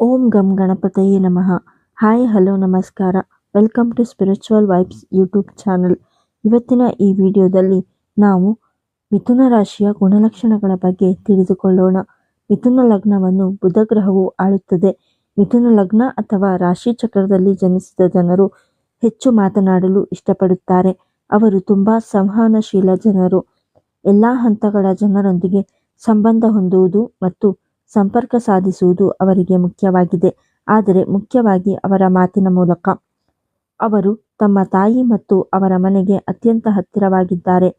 ಓಂ ಗಂ ಗಣಪತಯೇ ನಮಃ. ಹಾಯ್, ಹಲೋ, ನಮಸ್ಕಾರ. Welcome to spiritual vibes YouTube channel. ಇವತ್ತಿನ ಈ ವಿಡಿಯೋದಲ್ಲಿ ನಾವು ಮಿಥುನ ರಾಶಿಯ ಗುಣಲಕ್ಷಣಗಳ ಬಗ್ಗೆ ತಿಳಿದುಕೊಳ್ಳೋಣ. ಮಿಥುನ ಲಗ್ನವನ್ನು ಬುಧ ಗ್ರಹವು ಆಳುತ್ತದೆ. ಮಿಥುನ ಲಗ್ನ ಅಥವಾ ರಾಶಿ ಚಕ್ರದಲ್ಲಿ ಜನಿಸಿದ ಜನರು ಹೆಚ್ಚು ಮಾತನಾಡಲು ಇಷ್ಟಪಡುತ್ತಾರೆ. ಅವರು ತುಂಬ ಸಂವಹನಶೀಲ ಜನರು. ಎಲ್ಲ ಹಂತಗಳ ಜನರೊಂದಿಗೆ ಸಂಬಂಧ ಹೊಂದುವುದು ಮತ್ತು ಸಂಪರ್ಕ ಸಾಧಿಸುವುದು ಅವರಿಗೆ ಮುಖ್ಯವಾಗಿದೆ. ಆದರೆ ಮುಖ್ಯವಾಗಿ ಅವರ ಮಾತಿನ ಮೂಲಕ. ಅವರು ತಮ್ಮ ತಾಯಿ ಮತ್ತು ಅವರ ಮನೆಗೆ ಅತ್ಯಂತ ಹತ್ತಿರವಾಗಿದ್ದಾರೆ.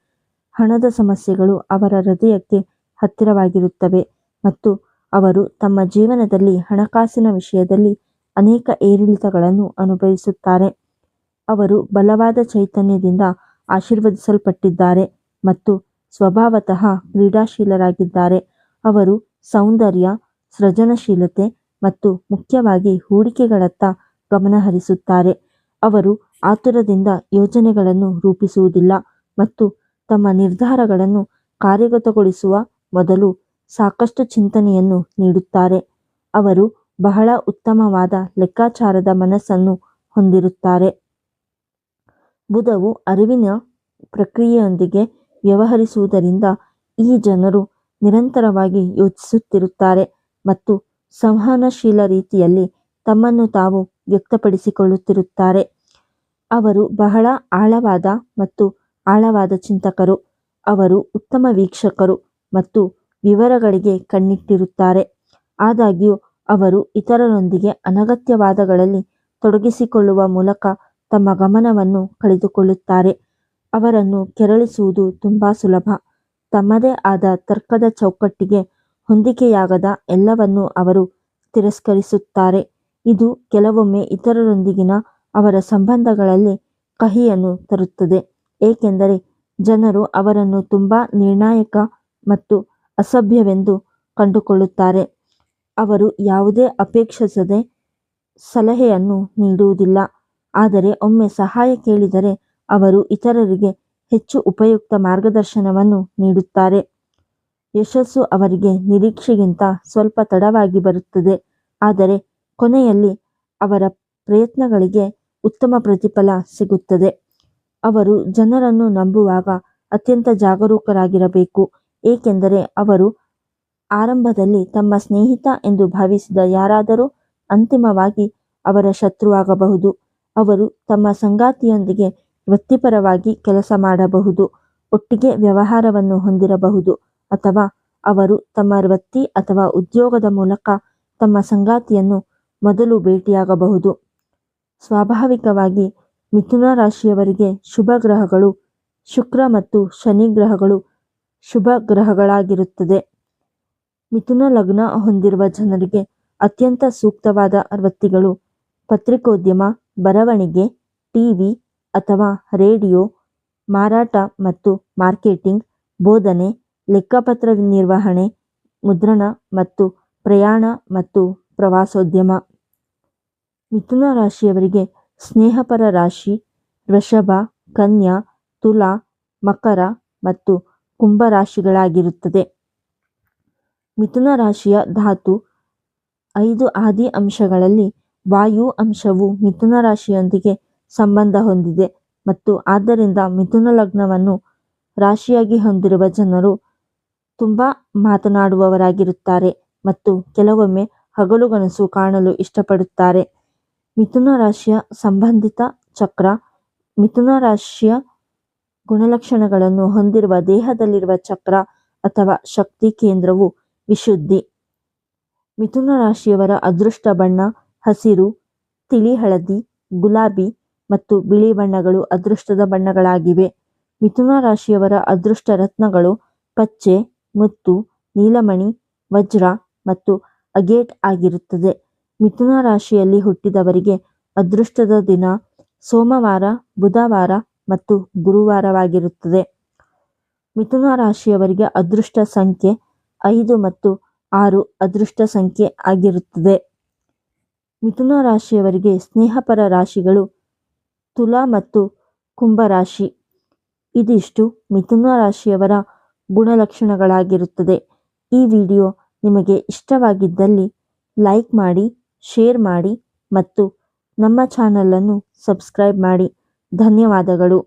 ಹಣದ ಸಮಸ್ಯೆಗಳು ಅವರ ಹೃದಯಕ್ಕೆ ಹತ್ತಿರವಾಗಿರುತ್ತವೆ ಮತ್ತು ಅವರು ತಮ್ಮ ಜೀವನದಲ್ಲಿ ಹಣಕಾಸಿನ ವಿಷಯದಲ್ಲಿ ಅನೇಕ ಏರಿಳಿತಗಳನ್ನು ಅನುಭವಿಸುತ್ತಾರೆ. ಅವರು ಬಲವಾದ ಚೈತನ್ಯದಿಂದ ಆಶೀರ್ವದಿಸಲ್ಪಟ್ಟಿದ್ದಾರೆ ಮತ್ತು ಸ್ವಭಾವತಃ ಕ್ರೀಡಾಶೀಲರಾಗಿದ್ದಾರೆ. ಅವರು ಸೌಂದರ್ಯ, ಸೃಜನಶೀಲತೆ ಮತ್ತು ಮುಖ್ಯವಾಗಿ ಹೂಡಿಕೆಗಳತ್ತ ಗಮನ ಹರಿಸುತ್ತಾರೆ. ಅವರು ಆತುರದಿಂದ ಯೋಜನೆಗಳನ್ನು ರೂಪಿಸುವುದಿಲ್ಲ ಮತ್ತು ತಮ್ಮ ನಿರ್ಧಾರಗಳನ್ನು ಕಾರ್ಯಗತಗೊಳಿಸುವ ಮೊದಲು ಸಾಕಷ್ಟು ಚಿಂತನೆಯನ್ನು ನೀಡುತ್ತಾರೆ. ಅವರು ಬಹಳ ಉತ್ತಮವಾದ ಲೆಕ್ಕಾಚಾರದ ಮನಸ್ಸನ್ನು ಹೊಂದಿರುತ್ತಾರೆ. ಬುಧವು ಅರಿವಿನ ಪ್ರಕ್ರಿಯೆಯೊಂದಿಗೆ ವ್ಯವಹರಿಸುವುದರಿಂದ ಈ ಜನರು ನಿರಂತರವಾಗಿ ಯೋಚಿಸುತ್ತಿರುತ್ತಾರೆ ಮತ್ತು ಸಂವಹನಶೀಲ ರೀತಿಯಲ್ಲಿ ತಮ್ಮನ್ನು ತಾವು ವ್ಯಕ್ತಪಡಿಸಿಕೊಳ್ಳುತ್ತಿರುತ್ತಾರೆ. ಅವರು ಬಹಳ ಆಳವಾದ ಮತ್ತು ಆಳವಾದ ಚಿಂತಕರು. ಅವರು ಉತ್ತಮ ವೀಕ್ಷಕರು ಮತ್ತು ವಿವರಗಳಿಗೆ ಕಣ್ಣಿಟ್ಟಿರುತ್ತಾರೆ. ಆದಾಗ್ಯೂ, ಅವರು ಇತರರೊಂದಿಗೆ ಅನಗತ್ಯವಾದಗಳಲ್ಲಿ ತೊಡಗಿಸಿಕೊಳ್ಳುವ ಮೂಲಕ ತಮ್ಮ ಗಮನವನ್ನು ಕಳೆದುಕೊಳ್ಳುತ್ತಾರೆ. ಅವರನ್ನು ಕೆರಳಿಸುವುದು ತುಂಬಾ ಸುಲಭ. ತಮ್ಮದೇ ಆದ ತರ್ಕದ ಚೌಕಟ್ಟಿಗೆ ಹೊಂದಿಕೆಯಾಗದ ಎಲ್ಲವನ್ನೂ ಅವರು ತಿರಸ್ಕರಿಸುತ್ತಾರೆ. ಇದು ಕೆಲವೊಮ್ಮೆ ಇತರರೊಂದಿಗಿನ ಅವರ ಸಂಬಂಧಗಳಲ್ಲಿ ಕಹಿಯನ್ನು ತರುತ್ತದೆ. ಏಕೆಂದರೆ ಜನರು ಅವರನ್ನು ತುಂಬಾ ನಿರ್ಣಾಯಕ ಮತ್ತು ಅಸಭ್ಯವೆಂದು ಕಂಡುಕೊಳ್ಳುತ್ತಾರೆ. ಅವರು ಯಾವುದೇ ಅಪೇಕ್ಷಿಸದೆ ಸಲಹೆಯನ್ನು ನೀಡುವುದಿಲ್ಲ. ಆದರೆ ಒಮ್ಮೆ ಸಹಾಯ ಕೇಳಿದರೆ ಅವರು ಇತರರಿಗೆ ಹೆಚ್ಚು ಉಪಯುಕ್ತ ಮಾರ್ಗದರ್ಶನವನ್ನು ನೀಡುತ್ತಾರೆ. ಯಶಸ್ಸು ಅವರಿಗೆ ನಿರೀಕ್ಷೆಗಿಂತ ಸ್ವಲ್ಪ ತಡವಾಗಿ ಬರುತ್ತದೆ. ಆದರೆ ಕೊನೆಯಲ್ಲಿ ಅವರ ಪ್ರಯತ್ನಗಳಿಗೆ ಉತ್ತಮ ಪ್ರತಿಫಲ ಸಿಗುತ್ತದೆ. ಅವರು ಜನರನ್ನು ನಂಬುವಾಗ ಅತ್ಯಂತ ಜಾಗರೂಕರಾಗಿರಬೇಕು. ಏಕೆಂದರೆ ಅವರು ಆರಂಭದಲ್ಲಿ ತಮ್ಮ ಸ್ನೇಹಿತ ಎಂದು ಭಾವಿಸಿದ ಯಾರಾದರೂ ಅಂತಿಮವಾಗಿ ಅವರ ಶತ್ರುವಾಗಬಹುದು. ಅವರು ತಮ್ಮ ಸಂಗಾತಿಯೊಂದಿಗೆ ವೃತ್ತಿಪರವಾಗಿ ಕೆಲಸ ಮಾಡಬಹುದು, ಒಟ್ಟಿಗೆ ವ್ಯವಹಾರವನ್ನು ಹೊಂದಿರಬಹುದು, ಅಥವಾ ಅವರು ತಮ್ಮ ವೃತ್ತಿ ಅಥವಾ ಉದ್ಯೋಗದ ಮೂಲಕ ತಮ್ಮ ಸಂಗಾತಿಯನ್ನು ಮೊದಲು ಭೇಟಿಯಾಗಬಹುದು. ಸ್ವಾಭಾವಿಕವಾಗಿ ಮಿಥುನ ರಾಶಿಯವರಿಗೆ ಶುಭ ಗ್ರಹಗಳು, ಶುಕ್ರ ಮತ್ತು ಶನಿ ಗ್ರಹಗಳು ಶುಭ ಗ್ರಹಗಳಾಗಿರುತ್ತದೆ. ಮಿಥುನ ಲಗ್ನ ಹೊಂದಿರುವ ಜನರಿಗೆ ಅತ್ಯಂತ ಸೂಕ್ತವಾದ ವೃತ್ತಿಗಳು ಪತ್ರಿಕೋದ್ಯಮ, ಬರವಣಿಗೆ ಟಿವಿ ಅಥವಾ ರೇಡಿಯೋ, ಮಾರಾಟ ಮತ್ತು ಮಾರ್ಕೆಟಿಂಗ್, ಬೋಧನೆ, ಲೆಕ್ಕಪತ್ರ ನಿರ್ವಹಣೆ, ಮುದ್ರಣ ಮತ್ತು ಪ್ರಯಾಣ ಮತ್ತು ಪ್ರವಾಸೋದ್ಯಮ. ಮಿಥುನ ರಾಶಿಯವರಿಗೆ ಸ್ನೇಹಪರ ರಾಶಿ, ವೃಷಭ, ಕನ್ಯಾ, ತುಲಾ, ಮಕರ ಮತ್ತು ಕುಂಭ ರಾಶಿಗಳಾಗಿರುತ್ತದೆ. ಮಿಥುನ ರಾಶಿಯ ಧಾತು ಐದು ಆದಿ ಅಂಶಗಳಲ್ಲಿ ವಾಯು ಅಂಶವು ಮಿಥುನ ರಾಶಿಯೊಂದಿಗೆ ಸಂಬಂಧ ಹೊಂದಿದೆ ಮತ್ತು ಆದ್ದರಿಂದ ಮಿಥುನ ಲಗ್ನವನ್ನು ರಾಶಿಯಾಗಿ ಹೊಂದಿರುವ ಜನರು ತುಂಬ ಮಾತನಾಡುವವರಾಗಿರುತ್ತಾರೆ ಮತ್ತು ಕೆಲವೊಮ್ಮೆ ಹಗಲುಗನಸು ಕಾಣಲು ಇಷ್ಟಪಡುತ್ತಾರೆ. ಮಿಥುನ ರಾಶಿಯ ಸಂಬಂಧಿತ ಚಕ್ರ ಮಿಥುನ ರಾಶಿಯ ಗುಣಲಕ್ಷಣಗಳನ್ನು ಹೊಂದಿರುವ ದೇಹದಲ್ಲಿರುವ ಚಕ್ರ ಅಥವಾ ಶಕ್ತಿ ಕೇಂದ್ರವು ವಿಶುದ್ಧಿ. ಮಿಥುನ ರಾಶಿಯವರ ಅದೃಷ್ಟ ಬಣ್ಣ, ಹಸಿರು, ತಿಳಿ, ಹಳದಿ, ಗುಲಾಬಿ ಮತ್ತು ಬಿಳಿ ಬಣ್ಣಗಳು ಅದೃಷ್ಟದ ಬಣ್ಣಗಳಾಗಿವೆ. ಮಿಥುನ ರಾಶಿಯವರ ಅದೃಷ್ಟ ರತ್ನಗಳು ಪಚ್ಚೆ, ಮುತ್ತು, ನೀಲಮಣಿ, ವಜ್ರ ಮತ್ತು ಅಗೇಟ್ ಆಗಿರುತ್ತದೆ. ಮಿಥುನ ರಾಶಿಯಲ್ಲಿ ಹುಟ್ಟಿದವರಿಗೆ ಅದೃಷ್ಟದ ದಿನ ಸೋಮವಾರ, ಬುಧವಾರ ಮತ್ತು ಗುರುವಾರವಾಗಿರುತ್ತದೆ. ಮಿಥುನ ರಾಶಿಯವರಿಗೆ ಅದೃಷ್ಟ ಸಂಖ್ಯೆ ಐದು ಮತ್ತು ಆರು ಅದೃಷ್ಟ ಸಂಖ್ಯೆ ಆಗಿರುತ್ತದೆ. ಮಿಥುನ ರಾಶಿಯವರಿಗೆ ಸ್ನೇಹಪರ ರಾಶಿಗಳು ತುಲಾ ಮತ್ತು ಕುಂಭ ರಾಶಿ ಇದಿಷ್ಟು ಮಿಥುನ ರಾಶಿಯವರ ಗುಣಲಕ್ಷಣಗಳಾಗಿರುತ್ತದೆ. ಈ ವಿಡಿಯೋ ನಿಮಗೆ ಇಷ್ಟವಾಗಿದ್ದಲ್ಲಿ ಲೈಕ್ ಮಾಡಿ, ಶೇರ್ ಮಾಡಿ ಮತ್ತು ನಮ್ಮ ಚಾನಲನ್ನು ಸಬ್ಸ್ಕ್ರೈಬ್ ಮಾಡಿ. ಧನ್ಯವಾದಗಳು.